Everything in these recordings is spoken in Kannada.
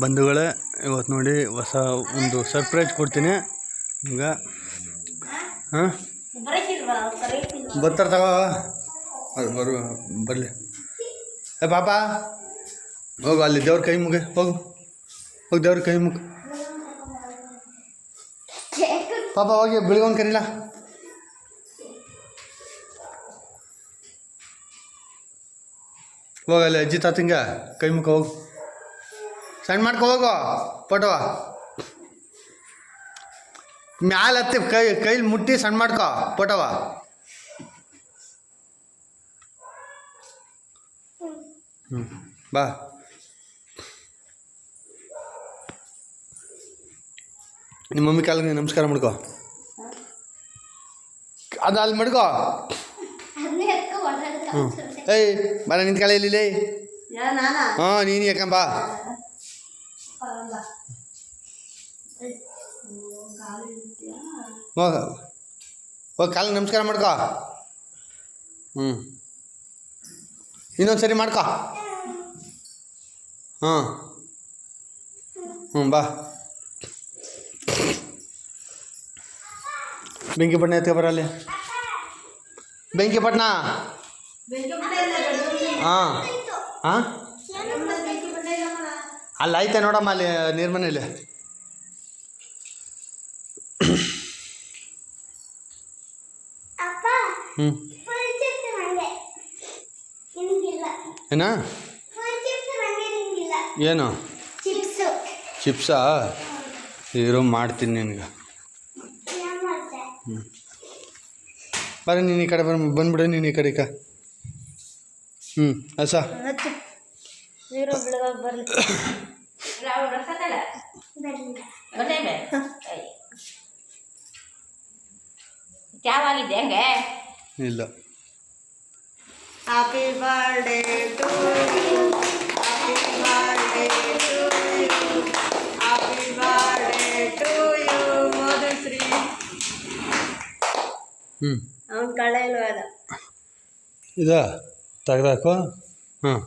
ಬಂಧುಗಳೇ ಇವತ್ತು ನೋಡಿ ಹೊಸ ಒಂದು ಸರ್ಪ್ರೈಸ್ ಕೊಡ್ತೀನಿ. ಈಗ, ಹಾಂ? ಬರ್ತಾರೆ ತಗೋ ಅದು ಬರು, ಬರಲಿ. ಏ, ಪಾಪ, ಹೋಗು, ಅಲ್ಲಿ ದೇವ್ರ ಕೈ ಮುಗಿ, ಹೋಗು. ಹೋಗಿ, ದೇವ್ರ ಕೈ ಮುಗ. ಪಾಪ, ಹೋಗಿ ಬೆಳಿಗೊಂದು ಕರೀಲ. ಹೋಗ, ಅಲ್ಲಿ ಅಜ್ಜಿ ತಾತಂಗೆ ಕೈ ಮುಖ ಹೋಗು. ಸಣ್ಣ ಮಾಡ್ಕೊ ಹೋಗೋ ಫೋಟೋ ಮ್ಯಾಲ ಹತ್ತಿ ಕೈ ಕೈಲಿ ಮುಟ್ಟಿ ಸಣ್ಣ ಮಾಡ್ಕೊ ಫೋಟೋವ ಹ್ಞೂ ಬಾ. ನಿಮ್ಮ ಮಮ್ಮಿ ಕಾಲಿಗೆ ನಮಸ್ಕಾರ ಮಾಡ್ಕೋ. ಅದು ಅಲ್ಲಿ ಮಡ್ಕೋ. ಹ್ಞೂ ಏಯ್ ಬರ ನಿಂತ್ಕೊಳ್ಳಿ ಇಲ್ಲಿ ಹಾಂ ನೀನು ಯಾಕಂಬ ಹೋಗ. ಹೋಗಿ ಕಾಲಿಗೆ ನಮಸ್ಕಾರ ಮಾಡ್ಕೊ. ಹ್ಞೂ ಇನ್ನೊಂದು ಸರಿ ಮಾಡ್ಕೊ. ಹಾಂ ಹ್ಞೂ ಬಾ. ಬೆಂಕಿ ಪಟ್ನ ಎತ್ಕೊ ಬರಲ್ಲಿ ಬೆಂಕಿ ಪಟ್ನ ಹಾಂ. ಹಾಂ? ಅಲ್ಲಿ, ಐತೆ ನೋಡಮ್ಮ ಅಲ್ಲಿ, ನೀರು ಮನೇಲಿ ಹ್ಞೂ ಏನ? ಏನು? ಚಿಪ್ಸು. ಚಿಪ್ಸಾ? ಇರೋ ಮಾಡ್ತೀನಿ ನಿನಗೆ. ಹ್ಞೂ ಬರ ನೀನು ಈ ಕಡೆ ಬರ ಬಂದ್ಬಿಡು ನೀನು ಈ ಕಡೆ ಹ್ಞೂ ಅಸ ಬರಲಿ. ಚಾವಾಗಿದ್ದೆ ಹೆಂಗೆ? ಇಲ್ಲ. Happy birthday to you. Happy birthday to you. Happy birthday to you, Madhushree. ಹ್ಞೂ ಅವ್ನು ಕಳೆ ಇಲ್ವಲ್ಲ ಇದಾ? ತೆಗ್ದಾಕು? ಹಾಂ.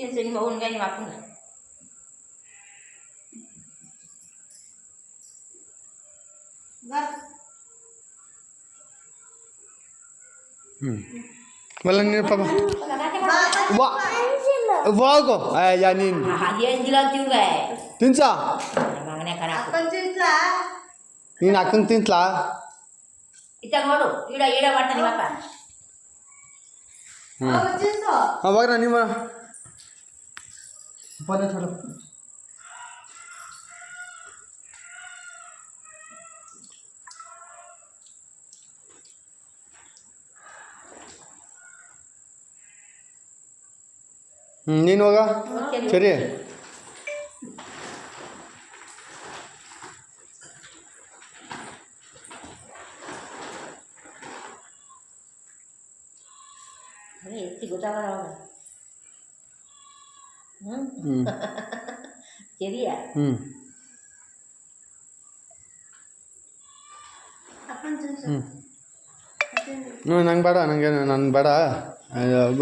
ಕೊಡಿ ಬಿಸಾಕ್ಬಿಟ್ಟು ಹ್ಞೂ ತಿನ್ಸು ನಿಮ್ಮ ಅವ್ನಿಗೆ ನಿಮ್ಮ ಅಪ್ಪನ ಹ್ಞೂ ಬಲ್ಲ ನೀನು ಪಾಪ ವಾ ಹೋಗು ಅಯ್ಯ ನೀನು ಅದೇನಿಲ್ಲ ಅಂತೀವ್ರೆ ತಿನ್ಸ ಮಗನೇ ಕಣ ಅಪ್ಪನ್ ತಿನ್ಸ್ಲ ನೀನು ಅಕ್ಕಂಗೆ ತಿಂತ್ಲಾ ಇತ್ತ ನೋಡು ಈಡ ಈಡ ಮಾಡ್ತಾನೆ ನಿಮ್ಮಪ್ಪ ಹ್ಞೂ ಹೋಗು ತಿನ್ಸು ಹಾಂ ಹೋಗ್ರ ನೀವು ಪದ ಚಲೋ ಹ್ಞೂ ನೀನು ಹೋಗ ಸರಿ ಎತ್ತಿ ಗೊತ್ತಾಗಲ್ಲ ಅವಾಗ ಹ್ಞೂ ಹ್ಞೂ ಸರಿಯಾ ಹ್ಞೂ ಅಪ್ಪನ್ ತಿನ್ಸು ಹ್ಞೂ ಹ್ಞೂ ನಂಗೆ ಬೇಡ ನನಗೆ ನನ್ಗೆ ಬೇಡ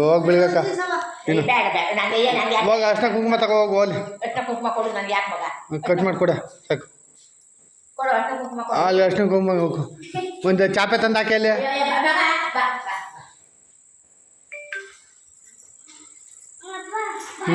ಹೋಗಿ ಬೆಳಿಬೇಕ ತಿನ್ಸವ ಇನ್ನು ಬೇಡ ಬೇಡ ನಂಗೆ ಏ ನಂಗೆ ಯಾಕೆ ಹೋಗ ಅಷ್ಟ ಕುಂಕುಮ ತಗೋ ಹೋಗು ಹೋಗ್ಲಿ ಅಷ್ಟ ಕುಂಕುಮ ಕೊಡು ನಂಗೆ ಯಾಕೆ ಮಗ ಕಟ್ ಮಾಡಿಕೊಡ ಸಾಕು ಕೊಡು ಅಷ್ಟ ಕುಂಕುಮ ಕೊಡು ಅಲ್ಲಿ ಅಷ್ಟು ಕುಂಕುಮ ಹೋಗು ಒಂದು ಚಾಪೆ ತಂದು ಹಾಕಿ ಅಲ್ಲಿ ಏ,